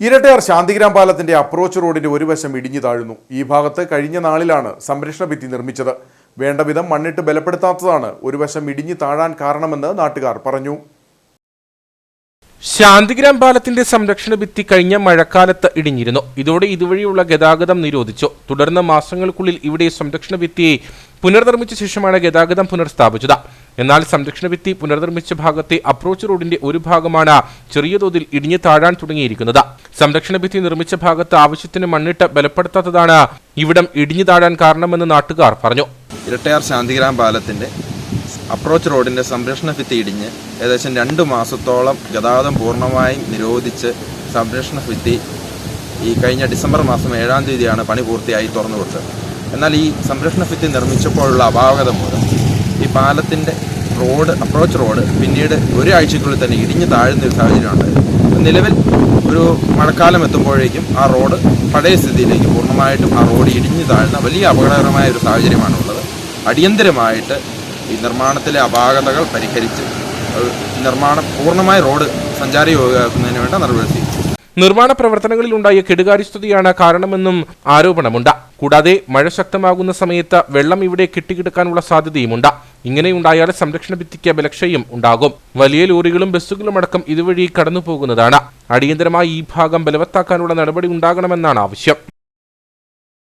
ഇരട്ടയാർ ശാന്തിഗ്രാം പാലത്തിന്റെ അപ്രോച്ച് റോഡിന്റെ ഒരു വശം ഇടിഞ്ഞു താഴുന്നു. ഈ ഭാഗത്ത് കഴിഞ്ഞ നാളിലാണ് സംരക്ഷണ ഭിത്തി നിർമ്മിച്ചത്. വേണ്ട വിധം മണ്ണിട്ട് ബലപ്പെടുത്താത്തതാണ് ഒരു വശം ഇടിഞ്ഞു താഴാൻ കാരണമെന്ന് നാട്ടുകാർ പറഞ്ഞു. ശാന്തിഗ്രാം പാലത്തിന്റെ സംരക്ഷണ ഭിത്തി കഴിഞ്ഞ മഴക്കാലത്ത് ഇടിഞ്ഞിരുന്നു. ഇതോടെ ഇതുവഴിയുള്ള ഗതാഗതം നിരോധിച്ചു. തുടർന്ന് മാസങ്ങൾക്കുള്ളിൽ ഇവിടെ സംരക്ഷണ ഭിത്തിയെ പുനർനിർമ്മിച്ച ശേഷമാണ് ഗതാഗതം പുനർസ്ഥാപിച്ചത് എന്നാൽ സംരക്ഷണ ഭിത്തി പുനർനിർമ്മിച്ച ഭാഗത്തെ അപ്രോച്ച് റോഡിന്റെ ഒരു ഭാഗമാണ് ചെറിയ തോതിൽ ഇടിഞ്ഞു താഴാൻ തുടങ്ങിയിരിക്കുന്നത്. സംരക്ഷണ ഭിത്തി നിർമ്മിച്ച ഭാഗത്ത് ആവശ്യത്തിന് മണ്ണിട്ട് ബലപ്പെടുത്താത്തതാണ് ഇവിടം ഇടിഞ്ഞു താഴാൻ കാരണമെന്ന് നാട്ടുകാർ പറഞ്ഞു. ഇരട്ടയാർ ശാന്തിഗ്രാം പാലത്തിന്റെ അപ്രോച്ച് റോഡിന്റെ സംരക്ഷണ ഭിത്തി ഇടിഞ്ഞ് ഏകദേശം രണ്ട് മാസത്തോളം ഗതാഗതം പൂർണമായും നിരോധിച്ച് സംരക്ഷണ ഭിത്തി ഈ കഴിഞ്ഞ ഡിസംബർ മാസം ഏഴാം തീയതിയാണ് പണി പൂർത്തിയായി തുറന്നു കൊടുത്തത്. എന്നാൽ ഈ സംരക്ഷണ ഭിത്തി നിർമ്മിച്ചപ്പോഴുള്ള അപാകത മൂലം ഈ പാലത്തിന്റെ റോഡ് അപ്രോച്ച് റോഡ് പിന്നീട് ഒരാഴ്ചക്കുള്ളിൽ തന്നെ ഇടിഞ്ഞ് താഴ്ന്ന ഒരു സാഹചര്യം ഉണ്ടായത് നിലവിൽ ഒരു മഴക്കാലം എത്തുമ്പോഴേക്കും ആ റോഡ് പഴയ സ്ഥിതിയിലേക്ക് പൂർണമായിട്ടും ആ റോഡ് ഇടിഞ്ഞ് താഴ്ന്ന വലിയ അപകടകരമായ ഒരു സാഹചര്യമാണുള്ളത്. അടിയന്തരമായിട്ട് ഈ നിർമ്മാണത്തിലെ അപാകതകൾ പരിഹരിച്ച് നിർമ്മാണം പൂർണമായി റോഡ് സഞ്ചാരയോഗ്യമാക്കുന്നതിന് വേണ്ട നടപടി സ്വീകരിച്ചു. നിർമ്മാണ പ്രവർത്തനങ്ങളിൽ ഉണ്ടായ കെടുകാര്യസ്ഥതയാണ് കാരണമെന്നും ആരോപണമുണ്ട്. കൂടാതെ മഴ ശക്തമാകുന്ന സമയത്ത് വെള്ളം ഇവിടെ കെട്ടിക്കിടക്കാനുള്ള സാധ്യതയുമുണ്ട്. ഇങ്ങനെയുണ്ടായാൽ സംരക്ഷണ ഭിത്തിക്ക് ബലക്ഷയം ഉണ്ടാകും. വലിയ ലോറികളും ബസ്സുകളും അടക്കം ഇതുവഴി കടന്നുപോകുന്നതാണ്. അടിയന്തരമായി ഈ ഭാഗം ബലവത്താക്കാനുള്ള നടപടി ഉണ്ടാകണമെന്നാണ് ആവശ്യം.